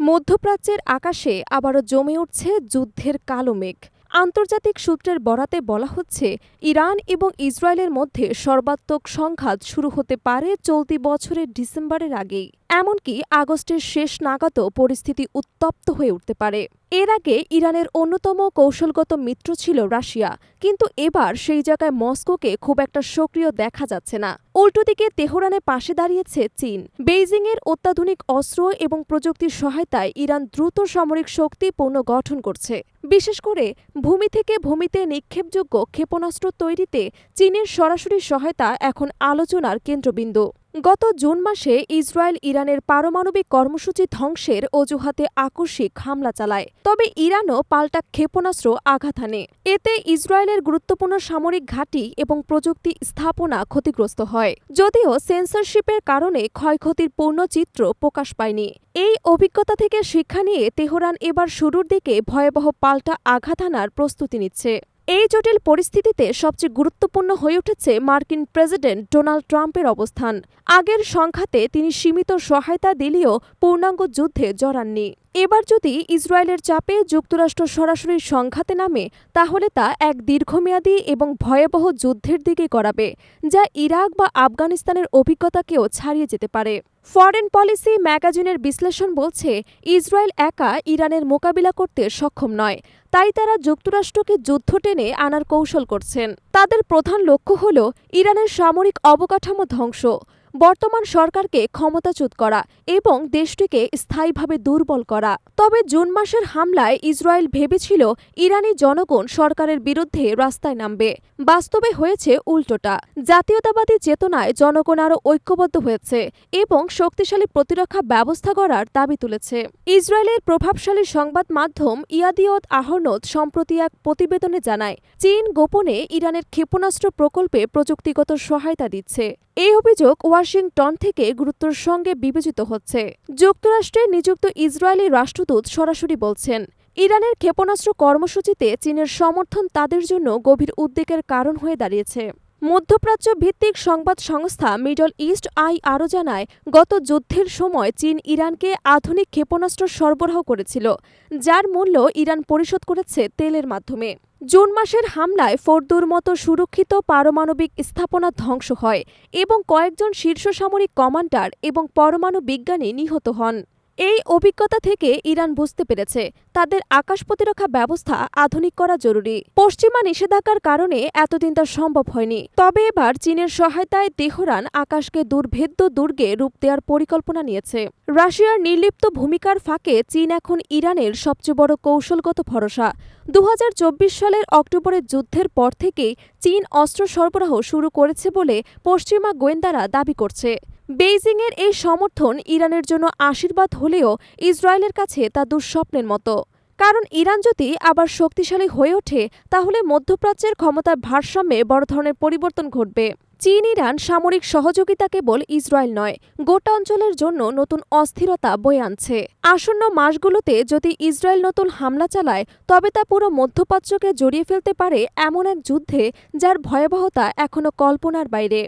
মধ্যপ্রাচ্যের আকাশে আবারও জমে উঠছে যুদ্ধের কালো মেঘ। আন্তর্জাতিক সূত্রের বরাতে বলা হচ্ছে, ইরান এবং ইসরায়েলের মধ্যে সর্বাত্মক সংঘাত শুরু হতে পারে চলতি বছরের ডিসেম্বরের আগেই। এমনকি আগস্টের শেষ নাগাদও পরিস্থিতি উত্তপ্ত হয়ে উঠতে পারে। এর আগে ইরানের অন্যতম কৌশলগত মিত্র ছিল রাশিয়া, কিন্তু এবার সেই জায়গায় মস্কোকে খুব একটা সক্রিয় দেখা যাচ্ছে না। উল্টো দিকে তেহরানের পাশে দাঁড়িয়েছে চীন। বেইজিংয়ের অত্যাধুনিক অস্ত্র এবং প্রযুক্তির সহায়তায় ইরান দ্রুত সামরিক শক্তি পুনর্গঠন করছে। বিশেষ করে ভূমি থেকে ভূমিতে নিক্ষেপযোগ্য ক্ষেপণাস্ত্র তৈরিতে চীনের সরাসরি সহায়তা এখন আলোচনার কেন্দ্রবিন্দু। গত জুন মাসে ইসরায়েল ইরানের পারমাণবিক কর্মসূচি ধ্বংসের অজুহাতে আকস্মিক হামলা চালায়। তবে ইরানও পাল্টা ক্ষেপণাস্ত্র আঘাত হানে। এতে ইসরায়েলের গুরুত্বপূর্ণ সামরিক ঘাঁটি এবং প্রযুক্তি স্থাপনা ক্ষতিগ্রস্ত হয়। যদিও সেন্সরশিপের কারণে ক্ষয়ক্ষতির পূর্ণ চিত্র প্রকাশ পায়নি। এই অভিজ্ঞতা থেকে শিক্ষা নিয়ে তেহরান এবার শুরুর দিকে ভয়াবহ পাল্টা আঘাত হানার প্রস্তুতি নিচ্ছে। এই জটিল পরিস্থিতিতে সবচেয়ে গুরুত্বপূর্ণ হয়ে উঠেছে মার্কিন প্রেসিডেন্ট ডোনাল্ড ট্রাম্পের অবস্থান। আগের সংখ্যাতে তিনি সীমিত সহায়তা দিলেও পূর্ণাঙ্গ যুদ্ধে জড়াননি। এবার যদি ইসরায়েলের চাপে যুক্তরাষ্ট্র সরাসরি সংঘাতে নামে, তাহলে তা এক দীর্ঘমেয়াদী এবং ভয়াবহ যুদ্ধের দিকে করাবে যা ইরাক বা আফগানিস্তানের অভিজ্ঞতাকেও ছাড়িয়ে যেতে পারে। ফরেন পলিসি ম্যাগাজিনের বিশ্লেষণ বলছে, ইসরায়েল একা ইরানের মোকাবিলা করতে সক্ষম নয়। তাই তারা যুক্তরাষ্ট্রকে যুদ্ধ টেনে আনার কৌশল করছেন। তাদের প্রধান লক্ষ্য হল ইরানের সামরিক অবকাঠামো ধ্বংস। বর্তমান সরকারকে ক্ষমতাচ্যুত করা এবং দেশটিকে স্থায়ীভাবে দুর্বল করা। তবে জুন মাসের হামলায় ইসরায়েল ভেবেছিল ইরানি জনগণ সরকারের বিরুদ্ধে রাস্তায় নামবে। বাস্তবে হয়েছে উল্টোটা। জাতীয়তাবাদী চেতনায় জনগণ আরও ঐক্যবদ্ধ হয়েছে এবং শক্তিশালী প্রতিরক্ষা ব্যবস্থা গড়ার দাবি তুলেছে। ইসরায়েলের প্রভাবশালী সংবাদ মাধ্যম ইয়াদিয়ত আহরনত সম্প্রতি এক প্রতিবেদনে জানায়, চীন গোপনে ইরানের ক্ষেপণাস্ত্র প্রকল্পে প্রযুক্তিগত সহায়তা দিচ্ছে। এই অভিযোগ ওয়াশিংটন থেকে গুরুত্বের সঙ্গে বিবেচিত হচ্ছে। যুক্তরাষ্ট্রে নিযুক্ত ইসরায়েলি রাষ্ট্রদূত সরাসরি বলছেন, ইরানের ক্ষেপণাস্ত্র কর্মসূচিতে চীনের সমর্থন তাদের জন্য গভীর উদ্বেগের কারণ হয়ে দাঁড়িয়েছে। মধ্যপ্রাচ্য ভিত্তিক সংবাদ সংস্থা মিডল ইস্ট আই আরও জানায়, গত যুদ্ধের সময় চীন ইরানকে আধুনিক ক্ষেপণাস্ত্র সরবরাহ করেছিল, যার মূল্য ইরান পরিশোধ করেছে তেলের মাধ্যমে। জুন মাসের হামলায় ফোর্দুর মতো সুরক্ষিত পারমাণবিক স্থাপনা ধ্বংস হয় এবং কয়েকজন শীর্ষ সামরিক কমান্ডার এবং পরমাণু বিজ্ঞানী নিহত হন। এই অভিজ্ঞতা থেকে ইরান বুঝতে পেরেছে, তাদের আকাশ প্রতিরক্ষা ব্যবস্থা আধুনিক করা জরুরি। পশ্চিমা নিষেধাজ্ঞার কারণে এতদিন তা সম্ভব হয়নি। তবে এবার চীনের সহায়তায় তেহরান আকাশকে দুর্ভেদ্য দুর্গে রূপ দেওয়ার পরিকল্পনা নিয়েছে। রাশিয়ার নির্লিপ্ত ভূমিকার ফাঁকে চীন এখন ইরানের সবচেয়ে বড় কৌশলগত ভরসা। দু হাজার চব্বিশ সালের অক্টোবরের যুদ্ধের পর থেকেই চীন অস্ত্র সরবরাহ শুরু করেছে বলে পশ্চিমা গোয়েন্দারা দাবি করছে। বেইজিংয়ের এই সমর্থন ইরানের জন্য আশীর্বাদ হলেও ইসরায়েলের কাছে তা দুঃস্বপ্নের মতো। কারণ ইরান যদি আবার শক্তিশালী হয়ে ওঠে, তাহলে মধ্যপ্রাচ্যের ক্ষমতার ভারসাম্যে বড় ধরনের পরিবর্তন ঘটবে। চীন, ইরান সামরিক সহযোগিতা কেবল ইসরায়েল নয়, গোটা অঞ্চলের জন্য নতুন অস্থিরতা বয়ে আনছে। আসন্ন মাসগুলোতে যদি ইসরায়েল নতুন হামলা চালায়, তবে তা পুরো মধ্যপ্রাচ্যকে জড়িয়ে ফেলতে পারে এমন এক যুদ্ধে যার ভয়াবহতা এখনও কল্পনার বাইরে।